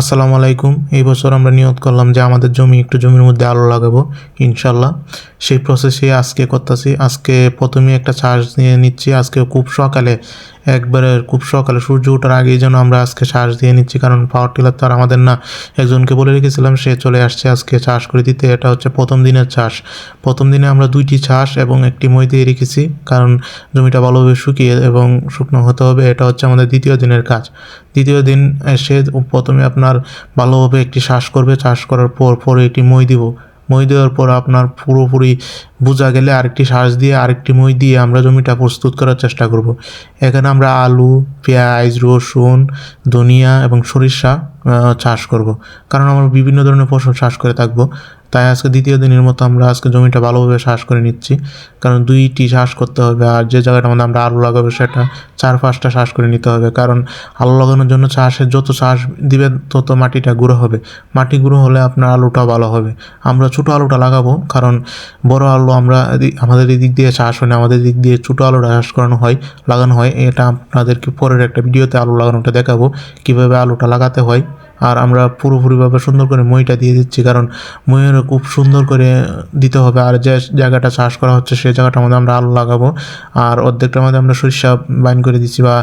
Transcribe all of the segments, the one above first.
আসসালামু আলাইকুম। এই বছর আমরা নিয়ত করলাম যে আমাদের জমি একটু জমির মধ্যে আলো লাগাবো ইনশাল্লাহ সেই প্রসেসে আজকে করতেছি। আজকে প্রথমে একটা চার্জ নিয়ে নিচ্ছি। আজকে খুব সকালে একবারে খুব সকালে সূর্য ওঠার আগেই যেন আমরা আজকে শ্বাস দিয়ে নিচ্ছি, কারণ পাওয়ার টিলার তো আর আমাদের না। একজনকে বলে রেখেছিলাম, সে চলে আসছে আজকে চাষ করে দিতে। এটা হচ্ছে প্রথম দিনের চাষ প্রথম দিনে আমরা দুইটি চাষ এবং একটি মই দিয়ে রেখেছি, কারণ জমিটা ভালোভাবে শুকিয়ে এবং শুকনো হতে হবে। এটা হচ্ছে আমাদের দ্বিতীয় দিনের কাজ। দ্বিতীয় দিন এসে প্রথমে আপনার ভালোভাবে একটি শ্বাস করবে। চাষ করার পর পরে একটি মই দিব। মই দেওয়ার পর আপনার পুরোপুরি বোঝা গেলে আরেকটি শ্বাস দিয়ে, আরেকটি মই দিয়ে আমরা জমিটা প্রস্তুত করার চেষ্টা করব। এখানে আমরা আলু, পেঁয়াজ, রসুন, ধনিয়া এবং সরিষা চাষ করব। কারণ আমরা বিভিন্ন ধরনের ফসল চাষ করে থাকব। তাই আজকে দ্বিতীয় দিনের মতো আমরা আজকে জমিটা ভালোভাবে চাষ করে নিচ্ছি। কারণ দুইটি চাষ করতে হবে আর যে জায়গাটা মধ্যে আমরা আলু লাগাবো সেটা চার পাঁচটা চাষ করে নিতে হবে। কারণ আলু লাগানোর জন্য চাষের যত চাষ দিবে তত মাটিটা গুঁড়ো হবে। মাটি গুঁড়ো হলে আপনার আলুটা ভালো হবে। আমরা ছোটো আলুটা লাগাবো কারণ বড় আলু আমরা আমাদের দিক দিয়ে চাষ হয় না, আমাদের দিক দিয়ে ছোটো আলুটা চাষ করানো হয়, লাগানো হয়। এটা আপনাদেরকে পরের একটা ভিডিওতে আলু লাগানোটা দেখাবো। কীভাবে আলুটা লাগাতে হয়। আর আমরা পুরোপুরিভাবে সুন্দর করে মইটা দিয়ে দিচ্ছি, কারণ মইয়ের খুব সুন্দর করে দিতে হবে। আর যে জায়গাটা চাষ করা হচ্ছে সেই জায়গাটার মধ্যে আমরা আলু লাগাবো। আর অর্ধেকটার মধ্যে আমরা সরিষা বাইন করে দিচ্ছি বা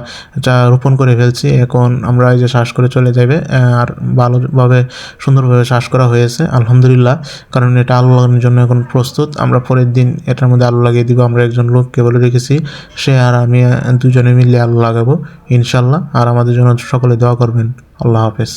চা রোপণ করে ফেলছি। এখন আমরা এই যে চাষ করে চলে যাবে আর ভালোভাবে, সুন্দরভাবে চাষ করা হয়েছে, আলহামদুলিল্লাহ। কারণ এটা আলু লাগানোর জন্য এখন প্রস্তুত। আমরা পরের দিন এটার মধ্যে আলু লাগিয়ে দিব। আমরা একজন লোককে বলে রেখেছি, সে আর আমি দুজনে মিলে আলু লাগাবো, ইনশাল্লাহ। আর আমাদের জন্য সকলে দোয়া করবেন। আল্লাহ হাফেজ।